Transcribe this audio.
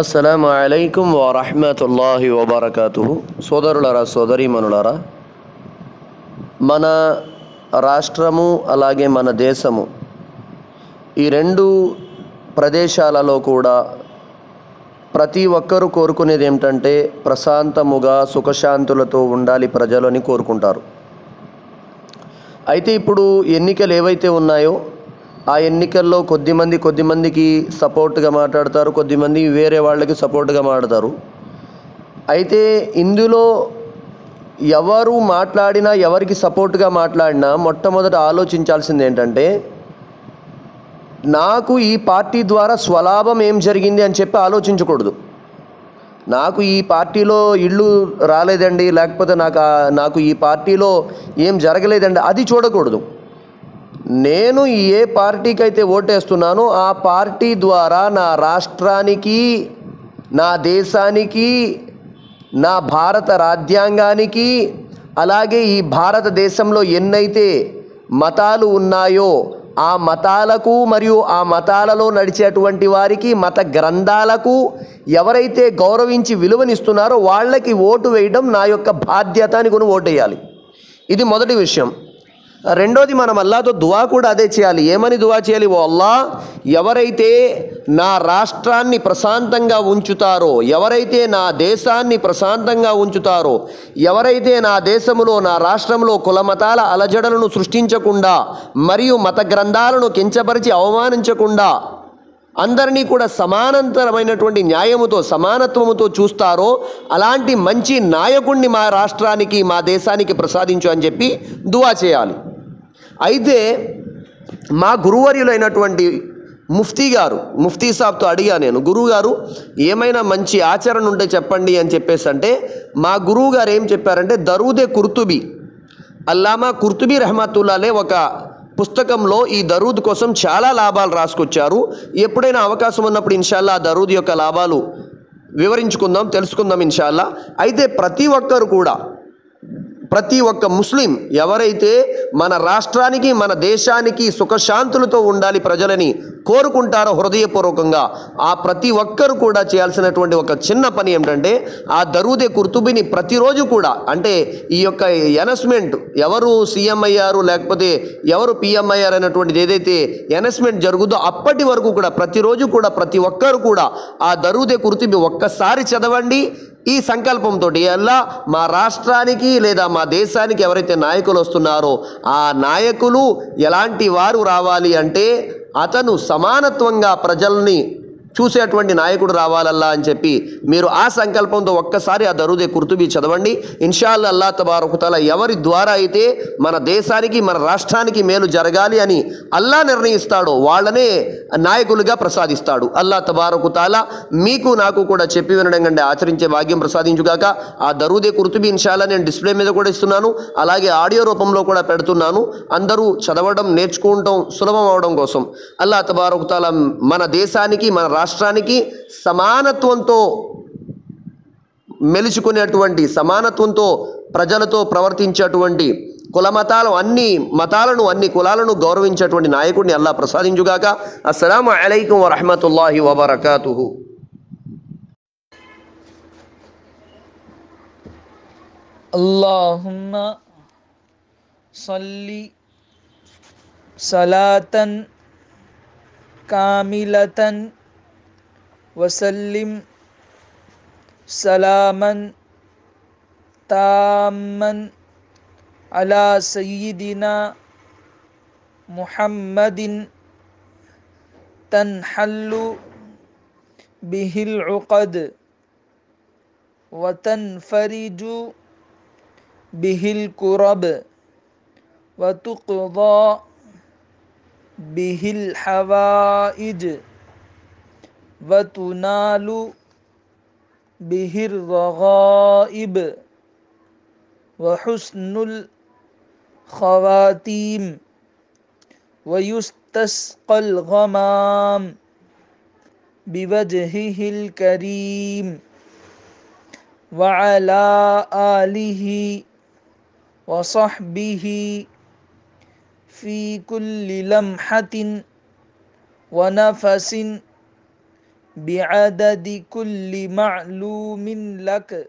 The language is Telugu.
అస్సలం అలైకుం వరహమతుల్లాహి వబర్కతు సోదరులరా సోదరీమనులరా మన రాష్ట్రము అలాగే మన దేశము ఈ రెండు ప్రదేశాలలో కూడా ప్రతి ఒక్కరూ కోరుకునేది ఏమిటంటే ప్రశాంతముగా సుఖశాంతులతో ఉండాలి ప్రజలు అని కోరుకుంటారు. అయితే ఇప్పుడు ఎన్నికలు ఏవైతే ఉన్నాయో ఆ ఎన్నికల్లో కొద్దిమంది కొద్దిమందికి సపోర్ట్గా మాట్లాడతారు కొద్దిమంది వేరే వాళ్ళకి సపోర్ట్గా మాట్లాడతారు. అయితే ఇందులో ఎవరు మాట్లాడినా ఎవరికి సపోర్ట్గా మాట్లాడినా మొట్టమొదట ఆలోచించాల్సింది ఏంటంటే నాకు ఈ పార్టీ ద్వారా స్వలాభం ఏం జరిగింది అని చెప్పి ఆలోచించకూడదు. నాకు ఈ పార్టీలో ఇల్లు రాలేదండి లేకపోతే నాకు నాకు ఈ పార్టీలో ఏం జరగలేదండి అది చూడకూడదు. నేను ఏ పార్టీకి అయితే ఓటేస్తున్నానో ఆ పార్టీ ద్వారా నా రాష్ట్రానికి నా దేశానికి నా భారత రాజ్యాంగానికి అలాగే ఈ భారతదేశంలో ఎన్నైతే మతాలు ఉన్నాయో ఆ మతాలకు మరియు ఆ మతాలలో నడిచేటువంటి వారికి మత గ్రంథాలకు ఎవరైతే గౌరవించి విలువనిస్తున్నారో వాళ్ళకి ఓటు వేయడం నా యొక్క బాధ్యత అని కొని ఓటేయాలి. ఇది మొదటి విషయం. రెండోది మనం అల్లాతో దువా కూడా అదే చేయాలి. ఏమని దువా చేయాలి? ఓ అల్లా ఎవరైతే నా రాష్ట్రాన్ని ప్రశాంతంగా ఉంచుతారో ఎవరైతే నా దేశాన్ని ప్రశాంతంగా ఉంచుతారో ఎవరైతే నా దేశంలో నా రాష్ట్రంలో కులమతాల అలజడలను సృష్టించకుండా మరియు మత గ్రంథాలను కించపరిచి అవమానించకుండా అందరినీ కూడా సమానంతరమైనటువంటి న్యాయముతో సమానత్వముతో చూస్తారో అలాంటి మంచి నాయకుణ్ణి మా రాష్ట్రానికి మా దేశానికి ప్రసాదించు అని చెప్పి దువా చేయాలి. అయితే మా గురువర్యులైనటువంటి ముఫ్తీ గారు ముఫ్తీ సాబ్తో అడిగా నేను గురువు గారు ఏమైనా మంచి ఆచరణ ఉంటే చెప్పండి అని చెప్పేసి అంటే మా గురువు గారు ఏం చెప్పారంటే దరూదే కుర్తుబి. అల్లామా కుర్తుబీ రహమతుల్లాలే ఒక పుస్తకంలో ఈ దరూద్ కోసం చాలా లాభాలు రాసుకొచ్చారు. ఎప్పుడైనా అవకాశం ఉన్నప్పుడు ఇన్షాల్లా ఆ దరూద్ యొక్క లాభాలు వివరించుకుందాం తెలుసుకుందాం ఇన్షాల్లా. అయితే ప్రతి ఒక్కరు కూడా ప్రతి ఒక్క ముస్లిం ఎవరైతే మన రాష్ట్రానికి మన దేశానికి సుఖశాంతులతో ఉండాలి ప్రజలని కోరుకుంటారో హృదయపూర్వకంగా ఆ ప్రతి ఒక్కరు కూడా చేయాల్సినటువంటి ఒక చిన్న పని ఏమిటంటే ఆ దరూదే కుర్తుబిని ప్రతిరోజు కూడా అంటే ఈ యొక్క ఎనస్మెంట్ ఎవరు సీఎం అయ్యారు లేకపోతే ఎవరు పిఎం అయ్యారు అనేటువంటిది ఏదైతే ఎనస్మెంట్ జరుగుతుందో అప్పటి వరకు కూడా ప్రతిరోజు కూడా ప్రతి ఒక్కరు కూడా ఆ దరూదే కుర్తుబి ఒక్కసారి చదవండి ఈ సంకల్పంతో అల్లా మా రాష్ట్రానికి లేదా మా దేశానికి ఎవరైతే నాయకులు వస్తున్నారో ఆ నాయకులు ఎలాంటి వారు రావాలి అంటే అతను సమానత్వంగా ప్రజల్ని చూసేటువంటి నాయకుడు రావాలల్లా అని చెప్పి మీరు ఆ సంకల్పంతో ఒక్కసారి ఆ దరుదే కుర్తుబీ చదవండి. ఇన్షాల్ అల్లా తబారకుతాల ఎవరి ద్వారా అయితే మన దేశానికి మన రాష్ట్రానికి మేలు జరగాలి అని అల్లా నిర్ణయిస్తాడో వాళ్ళనే నాయకులుగా ప్రసాదిస్తాడు. అల్లా తబారకుతాల మీకు నాకు కూడా చెప్పి వినడం కంటే ఆచరించే భాగ్యం ప్రసాదించుగాక ఆ దరుదే కుర్తుబీ ఇన్షాల్లా నేను డిస్ప్లే మీద కూడా ఇస్తున్నాను. అలాగే ఆడియో రూపంలో కూడా పెడుతున్నాను. అందరూ చదవడం నేర్చుకుంటాం సులభం అవడం కోసం. అల్లా తబారకుతాల మన దేశానికి మన రాష్ట్రానికి సమానత్వంతో మెలుచుకునేటువంటి సమానత్వంతో ప్రజలతో ప్రవర్తించేటువంటి కుల మతాలు అన్ని మతాలను అన్ని కులాలను గౌరవించేటువంటి నాయకుడిని అల్లా ప్రసాదించుగాక అస్సలం అలైకుం వరహమతుల్లాహి వబర్కాతుహు اللهم صل صلاة كاملة وسلم سلاما تاما على سيدنا محمد تنحل به العقد وتنفرج به الكرب وتقضى به الحوائج. وتنال به الرغائب وحسن الخواتيم ويستسقى الغمام بوجهه الكريم وعلى آله وصحبه في كل لمحة ونفس بعدد كل معلوم لك.